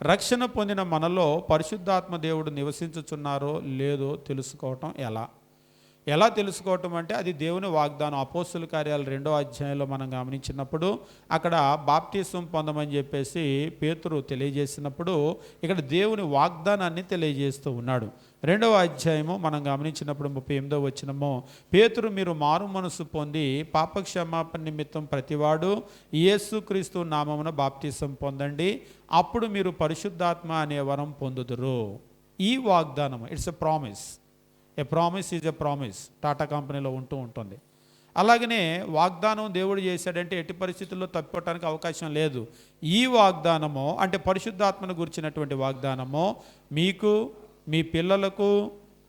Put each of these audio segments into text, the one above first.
రక్షణ పొందిన మనలో పరిశుద్ధాత్మ దేవుడు నివసించుచున్నారో లేదో తెలుసుకోవటం ఎలా? ఎలా తెలుసుకోవటం అంటే అది దేవుని వాగ్దానం. అపోస్తుల కార్యాలు రెండో అధ్యాయంలో మనం గమనించినప్పుడు అక్కడ బాప్తీసం పొందమని చెప్పేసి పేతురు తెలియజేసినప్పుడు ఇక్కడ దేవుని వాగ్దానాన్ని తెలియజేస్తూ ఉన్నాడు. రెండవ అధ్యాయము మనం గమనించినప్పుడు ముప్పై ఎనిమిదో వచ్చినము పేతురు మీరు మారు మనసు పొంది పాపక్షమాపణ నిమిత్తం ప్రతివాడు యేసుక్రీస్తు నామమున బాప్తీసం పొందండి. అప్పుడు మీరు పరిశుద్ధాత్మ అనే వరం పొందుదురు. ఈ వాగ్దానం it's a promise. A promise is a promise Tata కంపెనీలో ఉంటూ ఉంటుంది. అలాగనే వాగ్దానం దేవుడు చేశాడంటే ఎట్టి పరిస్థితుల్లో తప్పిపోవటానికి అవకాశం లేదు. ఈ వాగ్దానము అంటే పరిశుద్ధాత్మను గురించినటువంటి వాగ్దానము మీకు మీ పిల్లలకు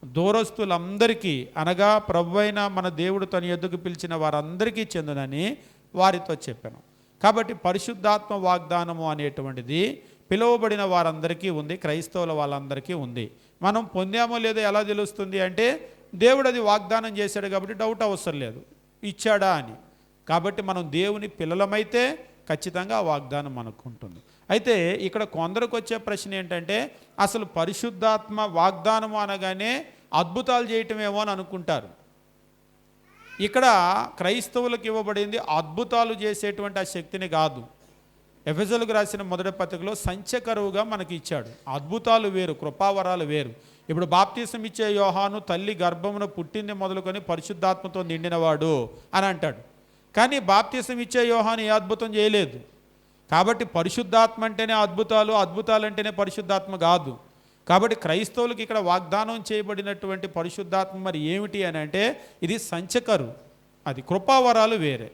దూరస్తులందరికీ అనగా ప్రభు అయిన మన దేవుడు తన ఎద్దుకు పిలిచిన వారందరికీ చెందునని వారితో చెప్పాను. కాబట్టి పరిశుద్ధాత్మ వాగ్దానము అనేటువంటిది పిలువబడిన వారందరికీ ఉంది క్రైస్తవుల వాళ్ళందరికీ ఉంది. మనం పొందామో లేదో ఎలా తెలుస్తుంది అంటే దేవుడు అది వాగ్దానం చేశాడు కాబట్టి డౌట్ అవసరం లేదు. ఇచ్చాడా అని. కాబట్టి మనం దేవుని పిల్లలమైతే ఖచ్చితంగా ఆ వాగ్దానం మనకు ఉంటుంది. అయితే ఇక్కడ కొందరికి వచ్చే ప్రశ్న ఏంటంటే అసలు పరిశుద్ధాత్మ వాగ్దానం అనగానే అద్భుతాలు చేయటమేమో అని అనుకుంటారు. ఇక్కడ క్రైస్తవులకు ఇవ్వబడింది అద్భుతాలు చేసేటువంటి ఆ శక్తిని కాదు. ఎఫెజలకు రాసిన మొదటి పత్రికలో సంచకరువుగా మనకి ఇచ్చాడు. అద్భుతాలు వేరు కృపావరాలు వేరు. ఇప్పుడు బాప్తీసం ఇచ్చే యోహాను తల్లి గర్భమున పుట్టింది మొదలుకొని పరిశుద్ధాత్మతో నిండినవాడు అని అంటాడు. కానీ బాప్తీసం ఇచ్చే యోహాను ఏ అద్భుతం చేయలేదు. కాబట్టి పరిశుద్ధాత్మ అంటేనే అద్భుతాలు అద్భుతాలు అంటేనే పరిశుద్ధాత్మ కాదు. కాబట్టి క్రైస్తవులకు ఇక్కడ వాగ్దానం చేయబడినటువంటి పరిశుద్ధాత్మ మరి ఏమిటి అని అంటే ఇది సంచకరు అది కృపావరాలు వేరే.